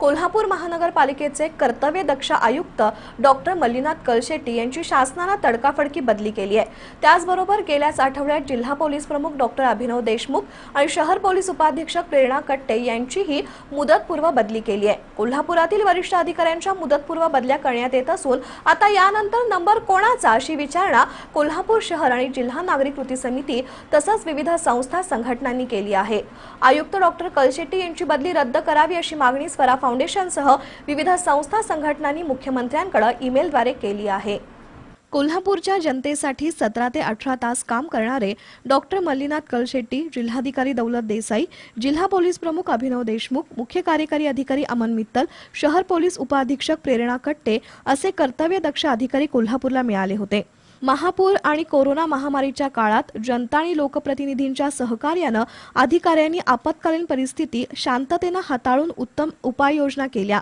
कोल्हापूर महानगरपालिकेचे कर्तव्यदक्ष आयुक्त डॉक्टर मल्लीनाथ कलशेट्टी यांची शासनानं तडकाफडकी बदली केली आहे. त्याचबरोबर गेल्याच आठवड्यात जिल्हा पोलीस प्रमुख डॉक्टर अभिनव देशमुख आणि शहर पोलीस उपाधीक्षक प्रेरणा कट्टे यांचीही मुदतपूर्व बदली केली आहे. कोल्हापुरातील वरिष्ठ अधिकाऱ्यांच्या मुदतपूर्व बदल्या करण्यात येत असून आता यानंतर नंबर कोणाचा अशी विचारणा कोल्हापूर शहर आणि जिल्हा नागरिक कृती समिती तसंच विविध संस्था संघटनांनी केली आहे. आयुक्त डॉक्टर कलशेट्टी यांची बदली रद्द करावी अशी मागणी स्वरा फाउंडेशनसह विविध संस्था संघटनांनी मुख्यमंत्र्यांकडे ईमेलद्वारे केली आहे. कोल्हापूरच्या जनतेसाठी सतरा ते अठरा तास काम करणारे डॉक्टर मल्लीनाथ कलशेट्टी जिल्हाधिकारी दौलत देसाई जिल्हा पोलीस प्रमुख अभिनव देशमुख मुख्य कार्यकारी अधिकारी अमन मित्तल शहर पोलीस उपअधीक्षक प्रेरणा कट्टे असे कर्तव्यदक्ष अधिकारी कोल्हापूरला मिळाले होते. महापूर आणि कोरोना महामारीच्या काळात जनता आणि लोकप्रतिनिधींच्या सहकार्यानं अधिकाऱ्यांनी आपत्कालीन परिस्थिती शांततेनं हाताळून उत्तम उपाययोजना केल्या.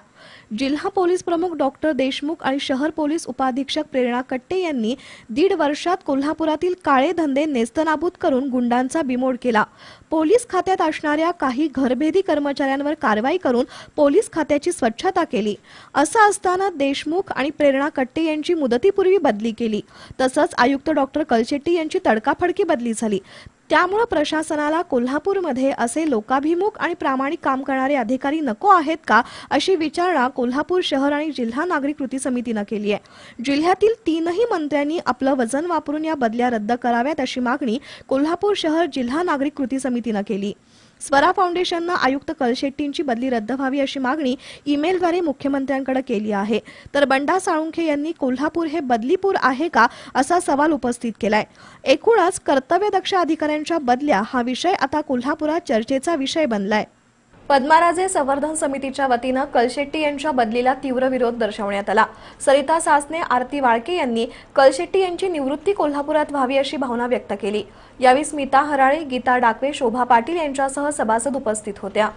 जिल्हा पोलीस प्रमुख डॉक्टर देशमुख आणि शहर पोलीस उपाधीक्षक प्रेरणा कट्टे यांनी दीड वर्षात कोल्हापुरातील काळे धंदे नेस्तनाबूत करून गुंडांचा बिमोड केला. पोलीस खात्यात असणाऱ्या काही घरभेदी कर्मचाऱ्यांवर कारवाई करून पोलीस खात्याची स्वच्छता केली. असं असताना देशमुख आणि प्रेरणा कट्टे यांची मुदतीपूर्वी बदली केली. तसंच आयुक्त डॉक्टर कलशेट्टी यांची तडकाफडकी बदली झाली. त्यामुळे प्रशासनाला कोल्हापूरमध्ये असे लोकाभिमुख आणि प्रामाणिक काम करणारे अधिकारी नको आहेत का अशी विचारणा कोल्हापूर शहर आणि जिल्हा नागरिक कृती समितीनं केली आहे. जिल्ह्यातील तीनही मंत्र्यांनी आपलं वजन वापरून या बदल्या रद्द कराव्यात अशी मागणी कोल्हापूर शहर जिल्हा नागरिक कृती समितीनं केली. स्वरा फाउंडेशननं आयुक्त कलशेट्टींची बदली रद्द व्हावी अशी मागणी ईमेलद्वारे मुख्यमंत्र्यांकडे केली आहे. तर बंडा साळुंखे यांनी कोल्हापूर हे बदलीपूर आहे का असा सवाल उपस्थित केलाय. एकूणच कर्तव्यदक्ष अधिकाऱ्यांच्या बदल्या हा विषय आता कोल्हापुरात चर्चेचा विषय बनलाय. पद्माराजे संवर्धन समितीच्या वतीनं कलशेट्टी यांच्या बदलीला तीव्र विरोध दर्शवण्यात आला. सरिता सासने आरती वाळके यांनी कलशेट्टी यांची निवृत्ती कोल्हापुरात व्हावी अशी भावना व्यक्त केली. यावेळी स्मिता हराळे गीता डाकवे शोभा पाटील यांच्यासह सभासद उपस्थित होत्या.